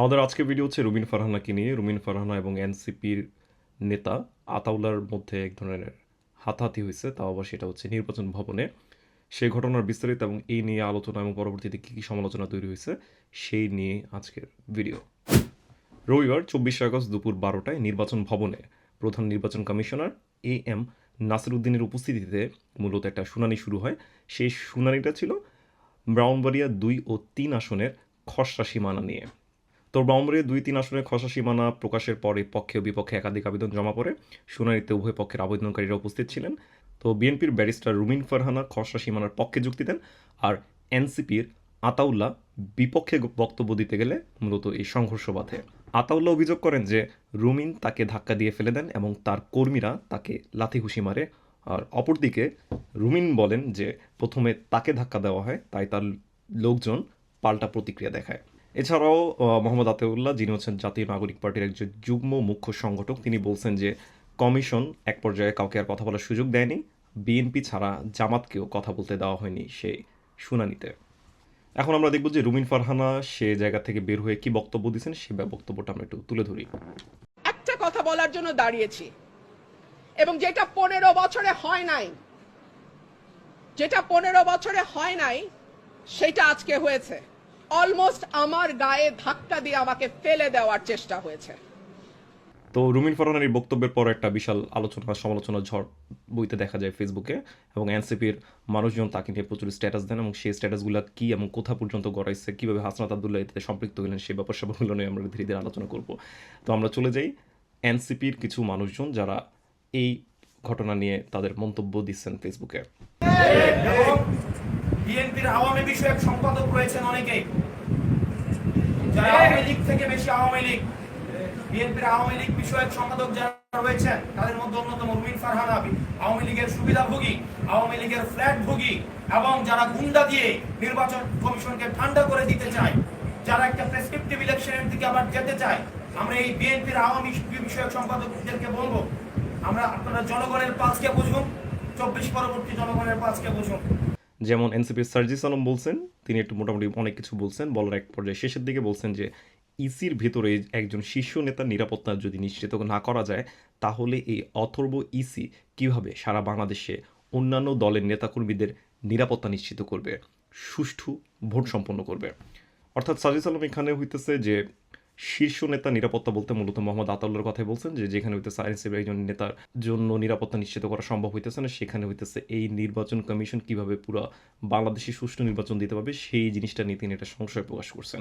আমাদের আজকের ভিডিও হচ্ছে রুমিন ফারহানাকে নিয়ে। রুমিন ফারহানা এবং এনসিপির নেতা আতাউলার মধ্যে এক ধরনের হাতাহাতি হয়েছে, তাও আবার সেটা হচ্ছে নির্বাচন ভবনে। সেই ঘটনার বিস্তারিত এবং এই নিয়ে আলোচনা এবং পরবর্তীতে কী কী সমালোচনা তৈরি হয়েছে, সেই নিয়ে আজকের ভিডিও রবিবার চব্বিশে আগস্ট দুপুর বারোটায় নির্বাচন ভবনে প্রধান নির্বাচন কমিশনার এ এম নাসিরুদ্দিনের উপস্থিতিতে মূলত একটা শুনানি শুরু হয়। সেই শুনানিটা ছিল ব্রাউনবাড়িয়া দুই ও তিন আসনের খসড়া সীমানা নিয়ে। তো ব্রাউনবাড়িয়া দুই তিন আসনের খসড়া সীমানা প্রকাশের পরে পক্ষে ও বিপক্ষে একাধিক আবেদন জমা পড়ে। শুনানিতে উভয় পক্ষের আবেদনকারীরা উপস্থিত ছিলেন। তো বিএনপির ব্যারিস্টার রুমিন ফারহানা খসড়া সীমানার পক্ষে যুক্তি দেন আর এনসিপির আতাউল্লাহ বিপক্ষে বক্তব্য দিতে গেলে মূলত এই সংঘর্ষ বাধে। আতাউল্লাহ অভিযোগ করেন যে রুমিন তাকে ধাক্কা দিয়ে ফেলে দেন এবং তার কর্মীরা তাকে লাথি ঘুষি মারে। আর অপরদিকে রুমিন বলেন যে প্রথমে তাকে ধাক্কা দেওয়া হয়, তাই তার লোকজন পাল্টা প্রতিক্রিয়া দেখায়। এছাড়াও মোহাম্মদ আতেউল্লাহ, যিনি হচ্ছেন জাতীয় নাগরিক পার্টির একজন যুগ্ম মুখ্য সংগঠক, তিনি বলছেন যে কমিশন এক পর্যায়ে কাউকে আর কথা বলার সুযোগ দেয়নি। বিএনপি ছাড়া জামাতকেও কথা বলতে দেওয়া হয়নি সেই শুনানিতে। এখন আমরা দেখব যে রুমিন ফারহানা, সে জায়গা থেকে বের হয়ে কি বক্তব্য দিয়েছেন, সে বক্তব্যটা আমরা একটু তুলে ধরি। একটা কথা বলার জন্য দাঁড়িয়েছি, এবং যেটা পনেরো বছরে হয় নাই, যেটা পনেরো বছরে হয় নাই, সেটা আজকে হয়েছে। অলমোস্ট আমার গায়ে ধাক্কা দিয়ে আমাকে ফেলে দেওয়ার চেষ্টা হয়েছে। তো রুমিন ফারহানের এই বক্তব্যের পর একটা বিশাল আলোচনা সমালোচনা ঝড় বইতে দেখা যায় ফেসবুকে এবং এনসিপির মানুষজন তাকে নিয়ে প্রচুর স্ট্যাটাস দেন এবং সেই স্ট্যাটাসগুলো কি এবং কোথা পর্যন্ত গড়াইছে, কীভাবে হাসনাত আবদুল্লাহ এতে সম্পৃক্ত হলেন সেই ব্যাপার স্যাপারগুলো নিয়ে আমরা ধীরে ধীরে আলোচনা করব। তো আমরা চলে যাই এনসিপির কিছু মানুষজন যারা এই ঘটনা নিয়ে তাদের মন্তব্য দিচ্ছেন ফেসবুকে। বিএনপির আওয়ামী বিষয়ক সম্পাদক রয়েছেন অনেকেই। যারা আওয়ামী লীগ থেকে বেশি আওয়ামী লীগ বিএনপির আওয়ামী লীগ বিষয়ক সম্পাদক যারা রয়েছেন তাদের মধ্যে অন্যতম রুমিন ফারহান আবি আওয়ামী লীগের সুবিধাভোগী আওয়ামী লীগের ফ্ল্যাট ভোগী এবং যারা গুন্ডা দিয়ে নির্বাচন কমিশনকে ঠান্ডা করে দিতে চায় যারা একটা প্রেসক্রিপটিভ ইলেকশনের দিকে আবার যেতে চায় আমরা এই বিএনপির আওয়ামী বিষয়ক সম্পাদকদেরকে বলব। আমরা আপনারা জনগণের পাঁচকে বুঝুন চব্বিশ পরবর্তী জনগণের পাঁচকে বুঝুন। যেমন এনসিপির সার্জিস আলম বলছেন, তিনি একটু মোটামুটি অনেক কিছু বলছেন, বলার এক পর্যায়ে শেষের দিকে বলছেন যে, ইসির ভেতরে একজন শীর্ষ নেতার নিরাপত্তা যদি নিশ্চিত না করা যায়, তাহলে এই অথর্ব ইসি কীভাবে সারা বাংলাদেশে অন্যান্য দলের নেতাকর্মীদের নিরাপত্তা নিশ্চিত করবে, সুষ্ঠু ভোট সম্পন্ন করবে? অর্থাৎ সাজিস আলম এখানে হইতেছে যে শীর্ষ নেতা নিরাপত্তা বলতে মূলত মোহাম্মদ আতাউল্লার কথাই বলছেন যে যেখানে হইতেছে আইএনসিপি একজন নেতার জন্য নিরাপত্তা নিশ্চিত করা সম্ভব হইতেছে না, সেখানে হইতেছে এই নির্বাচন কমিশন কীভাবে পুরো বাংলাদেশি সুষ্ঠু নির্বাচন দিতে পারবে, সেই জিনিসটা নিয়ে তিনি একটা সংশয় প্রকাশ করছেন।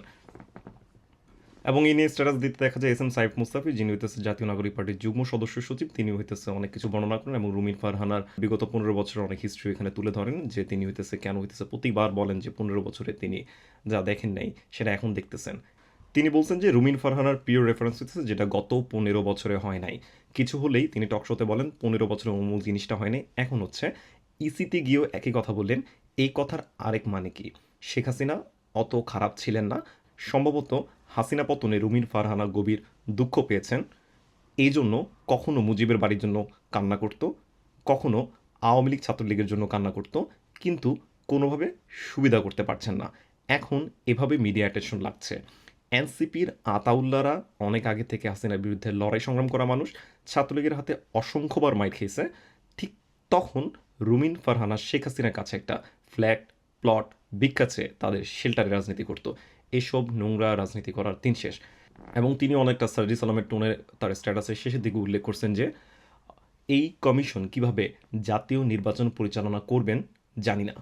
এবং এই নিয়ে স্ট্যাটাস দিতে দেখা যায় এস এম সাইফ মুস্তাফি যিনি হইতেছে জাতীয় নাগরিক পার্টির যুগ্ম সদস্য সচিব, তিনি হইতেছে অনেক কিছু বর্ণনা করেন এবং রুমিন ফারহানার বিগত পনেরো বছরের অনেক হিস্ট্রি এখানে তুলে ধরেন যে তিনি হইতেছে কেন হইতেছে প্রতিবার বলেন যে পনেরো বছরে তিনি যা দেখেন নাই সেটা এখন দেখতেছেন। তিনি বলছেন যে রুমিন ফারহানার প্রিয় রেফারেন্স হচ্ছে যেটা গত পনেরো বছরে হয় নাই। কিছু হলেই তিনি টকশোতে বলেন, পনেরো বছরে অমুক জিনিসটা হয়নি এখন হচ্ছে ইসিতে গিয়েও একই কথা বললেন, এই কথার আরেক মানে কি? শেখ হাসিনা অত খারাপ ছিলেন না। সম্ভবত হাসিনা পতনে রুমিন ফারহানা গভীর দুঃখ পেয়েছেন। এই জন্য কখনো মুজিবের বাড়ির জন্য কান্না করত, কখনো আওয়ামী লীগ ছাত্রলীগের জন্য কান্না করত, কিন্তু কোনোভাবে সুবিধা করতে পারছেন না। এখন এভাবে মিডিয়া অ্যাটেনশন লাগছে। এনসিপির আতাউল্লারা, অনেক আগে থেকে হাসিনার বিরুদ্ধে লড়াই সংগ্রাম করা মানুষ, ছাত্রলীগের হাতে অসংখ্যবার মাইর খেয়েছে। ঠিক তখন রুমিন ফারহানা শেখ হাসিনার কাছে একটা ফ্ল্যাট, প্লট বিক্ষাচ্ছে তাদের শেল্টারে রাজনীতি করত। এসব নোংরা রাজনীতি করার দিন শেষ। এবং তিনি অনেকটা সার্জিস আলমের টোনে তার স্ট্যাটাসের শেষের দিকে উল্লেখ করছেন যে, এই কমিশন কীভাবে জাতীয় নির্বাচন পরিচালনা করবেন জানি না।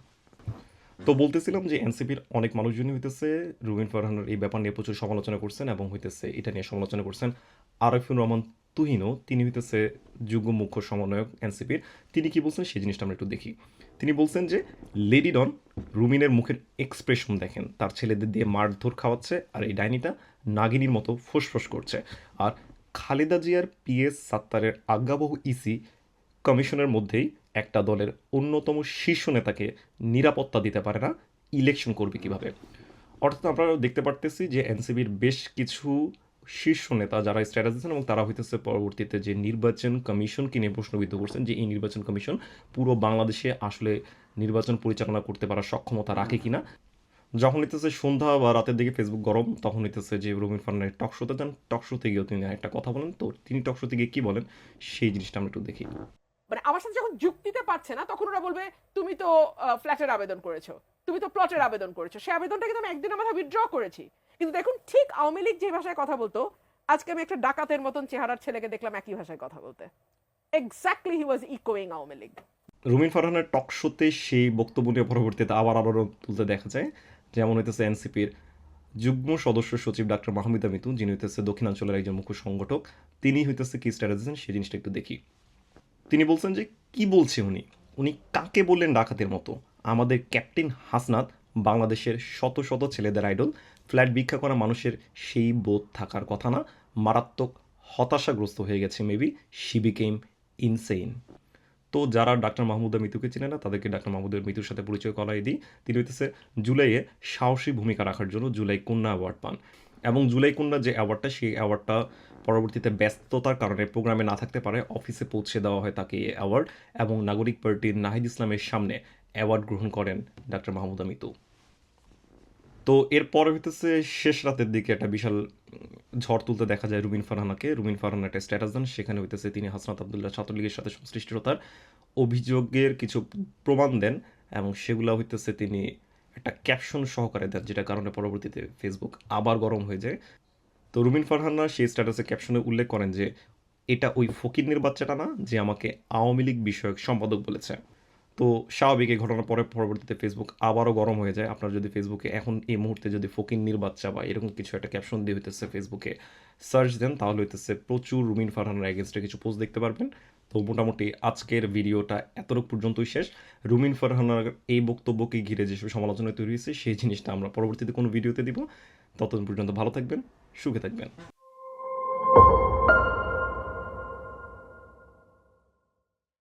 তো বলতেছিলাম যে এনসিপির অনেক মানুষজনই হইতেছে, রুবিন ফারহানের এই ব্যাপার নিয়ে প্রচুর সমালোচনা করছেন এবং হইতেছে এটা নিয়ে সমালোচনা করছেন আরফিউর রহমান তুহিনও। তিনি হইতেছে যুগ্ম মুখ্য সমন্বয়ক এনসিপির। তিনি কি বলছেন সেই জিনিসটা আমরা একটু দেখি। তিনি বলছেন যে লেডি ডন রুমিনের মুখের এক্সপ্রেশন দেখেন। তার ছেলেদের দিয়ে মারধর খাওয়াচ্ছে আর এই ডাইনিটা নাগিনীর মতো ফোসফোস করছে। আর খালেদা জিয়ার পিএস সাত্তারের আজ্ঞাবহ ইসি কমিশনের মধ্যেই একটা দলের অন্যতম শীর্ষ নেতাকে নিরাপত্তা দিতে পারে না ইলেকশন করবে কীভাবে? অর্থাৎ আমরা দেখতে পারতেছি যে এনসিবির বেশ কিছু শীর্ষ নেতা যারা স্ট্যাটাস এবং তারা হইতেছে পরবর্তীতে যে নির্বাচন কমিশনকে নিয়ে প্রশ্নবিদ্ধ করছেন, যে এই নির্বাচন কমিশন পুরো বাংলাদেশে আসলে নির্বাচন পরিচালনা করতে পারার সক্ষমতা রাখে কিনা। যখন হইতেছে সন্ধ্যা বা রাতের দিকে ফেসবুক গরম, তখন হইতেছে যে রুমিন ফারহানের টক শোতে যান টক শোতে গিয়েও তিনি একটা কথা বলেন। তো তিনি টক শোতে গিয়ে কী বলেন, সেই জিনিসটা আমরা একটু দেখি। মানে আমার সাথে যখন যুক্তিতে পারছে না, তখন ওরা বলবে, তুমি তো ফ্ল্যাটের আবেদন করেছ। তুমি তো প্লটের আবেদন করেছ। সেই আবেদনটা কিন্তু আমি একদিনের মাথায় উইথড্র করেছি। কিন্তু দেখুন, ঠিক আওয়ামী লীগ যে ভাষায় কথা বলতো, আজকে আমি একটা ডাকাতের মতন চেহারার ছেলেকে দেখলাম একই ভাষায় কথা বলতে। এক্স্যাক্টলি হি ওয়াজ ইকোয়িং আওয়ামী লীগ। রুমিন ফারহানের টক শোতে সেই বক্তব্য নিয়ে পরবর্তীতে আবার আবারও তুলতে দেখা যায়। যেমন হইতেছে এনসিপির যুগ্ম সদস্য সচিব ডাক্তার মাহমুদা মিতু, যিনি হইতেছে দক্ষিণাঞ্চলের একজন মুখ্য সংগঠক তিনি হইতেছে কি স্ট্র্যাটেজি সেই জিনিসটা একটু দেখি। তিনি বলছেন যে, কি বলছে উনি? উনি কাকে বললেন ডাকাতের মতো? আমাদের ক্যাপ্টেন হাসনাত, বাংলাদেশের শত শত ছেলেদের আইডল, ফ্ল্যাট ভিক্ষা করা মানুষের সেই বোধ থাকার কথা না, মারাত্মক হতাশাগ্রস্ত হয়ে গেছে মেবি শি বিকেম ইনসেইন তো যারা ডাক্তার মাহমুদা মিতুকে চিনে না, তাদেরকে ডাক্তার মাহমুদের মিতুর সাথে পরিচয় করাই দিই। তিনি হইতেছে জুলাইয়ে সাহসী ভূমিকা রাখার জন্য জুলাই কন্যা অ্যাওয়ার্ড পান। এবং জুলাই কন্যা যে অ্যাওয়ার্ডটা সেই অ্যাওয়ার্ডটা পরবর্তীতে ব্যস্ততার কারণে প্রোগ্রামে না থাকতে পারে অফিসে পৌঁছে দেওয়া হয় তাকে এই অ্যাওয়ার্ড এবং নাগরিক পার্টির নাহিদ ইসলামের সামনে অ্যাওয়ার্ড গ্রহণ করেন ডাক্তার মাহমুদা মিতু। তো এরপরে হইতেছে শেষ রাতের দিকে একটা বিশাল ঝড় তুলতে দেখা যায় রুমিন ফারহানাকে। রুমিন ফারহান একটা স্ট্যাটাস দেন, সেখানে হইতেছে তিনি হাসনাত আবদুল্লাহ ছাত্রলীগের সাথে সংশ্লিষ্টতার অভিযোগের কিছু প্রমাণ দেন এবং সেগুলো হইতেছে তিনি একটা ক্যাপশন সহকারে দেন যেটা কারণে পরবর্তীতে ফেসবুক আবার গরম হয়ে যায়। তো রুমিন ফারহানা সেই স্ট্যাটাসে ক্যাপশনে উল্লেখ করেন যে, এটা ওই ফকিরনির বাচ্চাটা না, যে আমাকে আওয়ামী লীগ বিষয়ক সম্পাদক বলেছে। তো স্বাভাবিক এই ঘটনার পরে পরবর্তীতে ফেসবুক আবারও গরম হয়ে যায়। আপনার যদি ফেসবুকে এখন এই মুহূর্তে যদি ফকিন্নির বাচ্চা বা এরকম কিছু একটা ক্যাপশন দিয়ে হইতেছে ফেসবুকে সার্চ দেন, তাহলে হইতেছে প্রচুর রুমিন ফারহানের এগেনস্টে কিছু পোস্ট দেখতে পারবেন। তো মোটামুটি আজকের ভিডিওটা এতটুকু পর্যন্তই শেষ। রুমিন ফারহানার এই বক্তব্যকে ঘিরে যেসব সমালোচনা তৈরি হয়েছে, সেই জিনিসটা আমরা পরবর্তীতে কোনো ভিডিওতে দিব। ততদিন পর্যন্ত ভালো থাকবেন, সুখে থাকবেন।